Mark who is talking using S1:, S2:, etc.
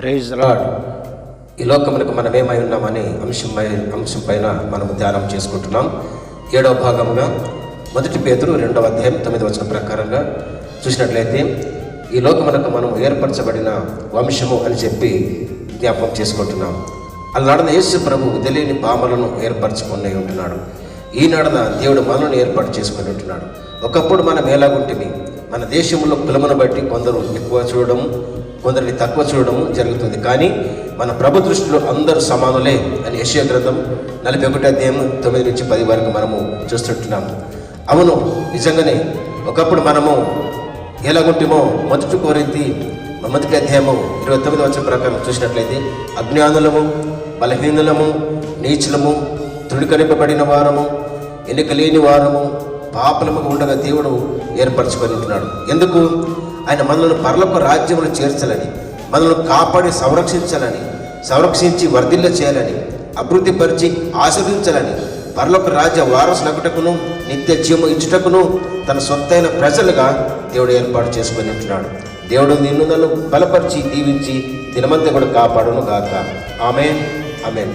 S1: Praise lord
S2: ఈ లోకములకు మనం ఏమై ఉన్నామని అంశం అంశం పైన మనం ధ్యానం చేసుకుంటున్నాం. ఏడవ భాగంగా మొదటి పేతురు రెండవ అధ్యాయం తొమ్మిది వచ్చిన ప్రకారంగా చూసినట్లయితే ఈ లోకమునకు మనం ఏర్పరచబడిన వంశము అని చెప్పి జ్ఞాపకం చేసుకుంటున్నాం. అలనాడన యేసు ప్రభు తెలియని పామలను ఏర్పరచుకునే ఉంటున్నాడు. ఈనాడన దేవుడు మనల్ని ఏర్పాటు చేసుకుని ఉంటున్నాడు. ఒకప్పుడు మనం ఎలాగుంటుంది మన దేశంలో కులమును బట్టి కొందరు ఎక్కువ చూడడం కొందరిని తక్కువ చూడడం జరుగుతుంది. కానీ మన ప్రభు దృష్టిలో అందరూ సమానులే అని యశ్య గ్రంథం నలభై ఒకటి అధ్యాయం తొమ్మిది నుంచి పది వరకు మనము చూస్తుంటున్నాం. అవును నిజంగానే ఒకప్పుడు మనము ఎలాగుంటేమో మొదటి కోరింది మొదటి అధ్యాయము ఇరవై తొమ్మిది వచ్చిన ప్రకారం చూసినట్లయితే అజ్ఞానులము బలహీనులము నీచులము తృడికరింపబడిన వారము ఎన్నిక లేని వారము పాపలము ఉండగా దేవుడు ఏర్పరచుకొని ఉంటున్నాడు. ఎందుకు? ఆయన మనల్ని పర్లకు రాజ్యములు చేర్చాలని మనల్ని కాపాడి సంరక్షించాలని సంరక్షించి వర్ధిల్ల చేయాలని అభివృద్ధిపరిచి ఆస్వాదించాలని పరలోక రాజ్య వారసులగుటకును నిత్య జీవము ఇచ్చుటకును తన సొత్తైన ప్రజలుగా దేవుడు ఏర్పాటు చేసుకొని ఉంటున్నాడు. దేవుడు నిన్ను నన్ను బలపరిచి దీవించి దినమంతా కూడా కాపాడును గాక ఆమె ఆమెన్.